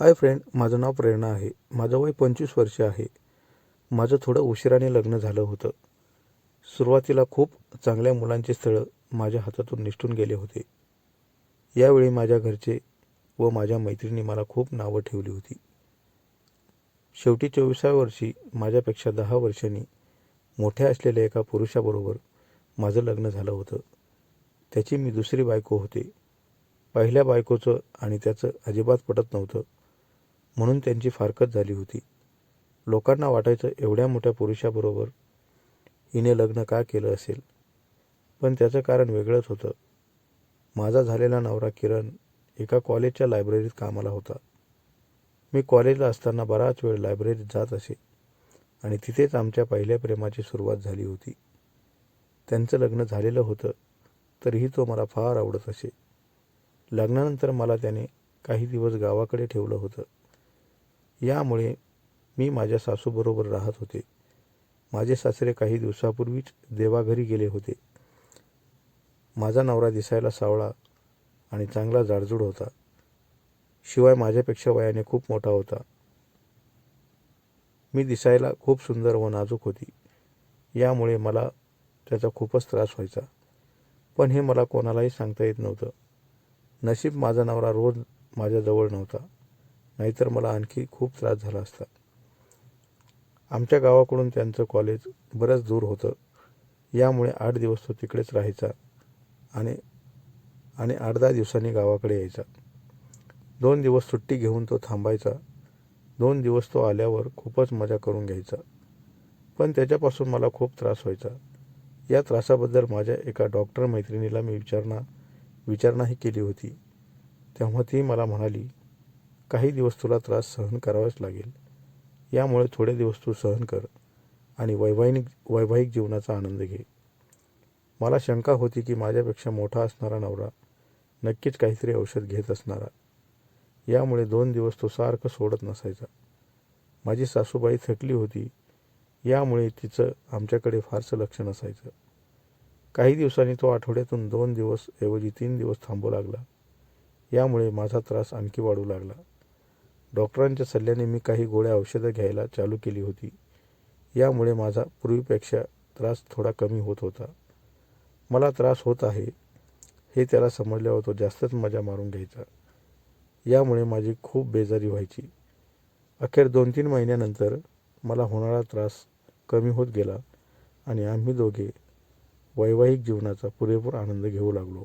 Hi friend माझं नाव प्रेरणा आहे. माझं वय पंचवीस वर्ष आहे. माझं थोडं उशिराने लग्न झालं होतं. सुरुवातीला खूप चांगल्या मुलांचे स्थळं माझ्या हातातून निसटून गेले होते. यावेळी माझ्या घरचे व माझ्या मैत्रिणी मला खूप नावं ठेवली होती. शेवटी चोवीसाव्या वर्षी माझ्यापेक्षा दहा वर्षांनी मोठ्या असलेल्या एका पुरुषाबरोबर माझं लग्न झालं होतं. त्याची मी दुसरी बायको होते. पहिल्या बायकोचं आणि त्याचं अजिबात पटत नव्हतं. म्हणून त्यांची फारकत झाली होती. लोकांना वाटायचं एवढ्या मोठ्या पुरुषाबरोबर हिने लग्न का केलं असेल? पण त्याचं कारण वेगळंच होतं. माझा झालेला नवरा किरण एका कॉलेजच्या लायब्ररीत कामाला होता. मी कॉलेजला असताना बराच वेळ लायब्ररीत जात असे आणि तिथेच आमच्या पहिल्या प्रेमाची सुरुवात झाली होती. त्यांचं लग्न झालेलं होतं तरीही तो मला फार आवडत असे. लग्नानंतर मला त्याने काही दिवस गावाकडे ठेवलं होतं. यामुळे मी माझ्या सासूबरोबर राहत होते. माझे सासरे काही दिवसापूर्वीच देवाघरी गेले होते. माझा नवरा दिसायला सावळा आणि चांगला जाडजूड होता. शिवाय माझ्यापेक्षा वयाने खूप मोठा होता. मी दिसायला खूप सुंदर व नाजूक होती. यामुळे मला त्याचा खूपच त्रास व्हायचा. पण हे मला कोणालाही सांगता येत नव्हतं. नशीब माझा नवरा रोज माझ्याजवळ नव्हता. नाहीतर मला आणखी खूप त्रास झाला असता. आमच्या गावाकडून त्यांचं कॉलेज बरंच दूर होतं. यामुळे आठ दिवस तो तिकडेच राहायचा आणि आणि आठ दहा दिवसांनी गावाकडे यायचा. दोन दिवस सुट्टी घेऊन तो थांबायचा. दोन दिवस तो आल्यावर खूपच मजा करून घ्यायचा. पण त्याच्यापासून मला खूप त्रास व्हायचा. या त्रासाबद्दल माझ्या एका डॉक्टर मैत्रिणीला मी विचारणा विचारणाही केली होती. तेव्हा ती मला म्हणाली काही दिवस तुला त्रास सहन करावाच लागेल. यामुळे थोडे दिवस तू सहन कर आणि वैवाहिक वैवाहिक जीवनाचा आनंद घे. मला शंका होती की माझ्यापेक्षा मोठा असणारा नवरा नक्कीच काहीतरी औषध घेत असणारा. यामुळे दोन दिवस तो सारखं सोडत नसायचा. माझी सासूबाई थकली होती. यामुळे तिचं आमच्याकडे फारसं लक्ष नसायचं. काही दिवसांनी तो आठवड्यातून दोन दिवस ऐवजी तीन दिवस थांबू लागला. यामुळे माझा त्रास आणखी वाढू लागला. डॉक्टरांच्या सल्ल्याने मी काही गोळ्या औषधं घ्यायला चालू केली होती. यामुळे माझा पूर्वीपेक्षा त्रास थोडा कमी होत होता. मला त्रास होत आहे हे त्याला समजल्यावर तो जास्तच मजा मारून घ्यायचा. यामुळे माझी खूप बेजारी व्हायची. अखेर दोन तीन महिन्यानंतर मला होणारा त्रास कमी होत गेला आणि आम्ही दोघे वैवाहिक जीवनाचा पुरेपूर आनंद घेऊ लागलो.